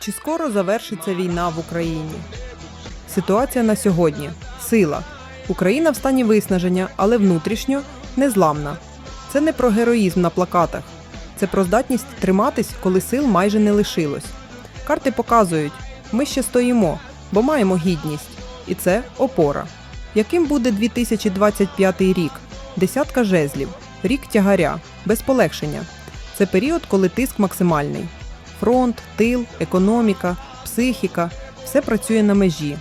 Чи скоро завершиться війна в Україні? Ситуація на сьогодні. Сила. Україна в стані виснаження, але внутрішньо незламна. Це не про героїзм на плакатах. Це про здатність триматись, коли сил майже не лишилось. Карти показують, ми ще стоїмо, бо маємо гідність. І це опора. Яким буде 2025 рік? Десятка жезлів, рік тягаря, без полегшення. Це період, коли тиск максимальний. Фронт, тил, економіка, психіка все працює на межі.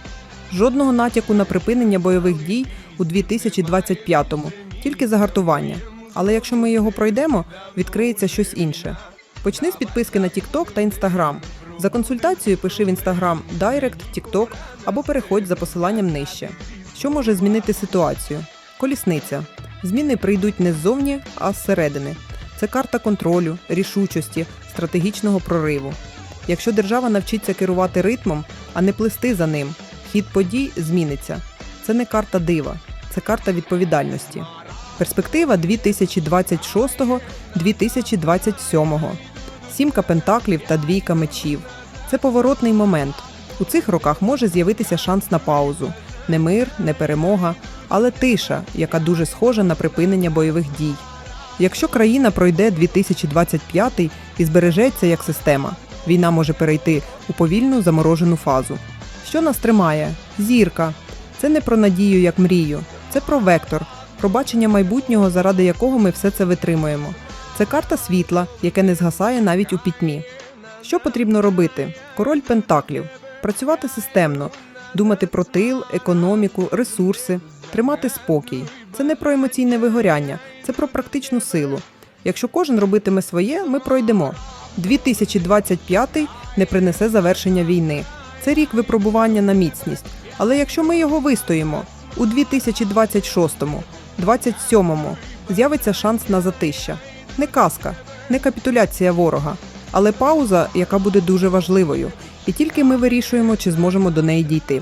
Жодного натяку на припинення бойових дій у 2025-му, тільки загартування. Але якщо ми його пройдемо, відкриється щось інше. Почни з підписки на TikTok та Instagram. За консультацією пиши в Instagram Direct, TikTok або переходь за посиланням нижче. Що може змінити ситуацію? Колісниця. Зміни прийдуть не ззовні, а зсередини. Це карта контролю, рішучості, стратегічного прориву. Якщо держава навчиться керувати ритмом, а не плисти за ним, хід подій зміниться. Це не карта дива, це карта відповідальності. Перспектива 2026-2027. Сімка пентаклів та двійка мечів. Це поворотний момент. У цих роках може з'явитися шанс на паузу. Не мир, не перемога, але тиша, яка дуже схожа на припинення бойових дій. Якщо країна пройде 2025 і збережеться як система, війна може перейти у повільну заморожену фазу. Що нас тримає? Зірка. Це не про надію як мрію, це про вектор, про бачення майбутнього, заради якого ми все це витримуємо. Це карта світла, яке не згасає навіть у пітьмі. Що потрібно робити? Король Пентаклів. Працювати системно, думати про тил, економіку, ресурси, тримати спокій. Це не про емоційне вигоряння, це про практичну силу. Якщо кожен робитиме своє, ми пройдемо. 2025 не принесе завершення війни. Це рік випробування на міцність. Але якщо ми його вистоїмо, у 2026-му, 27-му з'явиться шанс на затища. Не казка, не капітуляція ворога, але пауза, яка буде дуже важливою. І тільки ми вирішуємо, чи зможемо до неї дійти.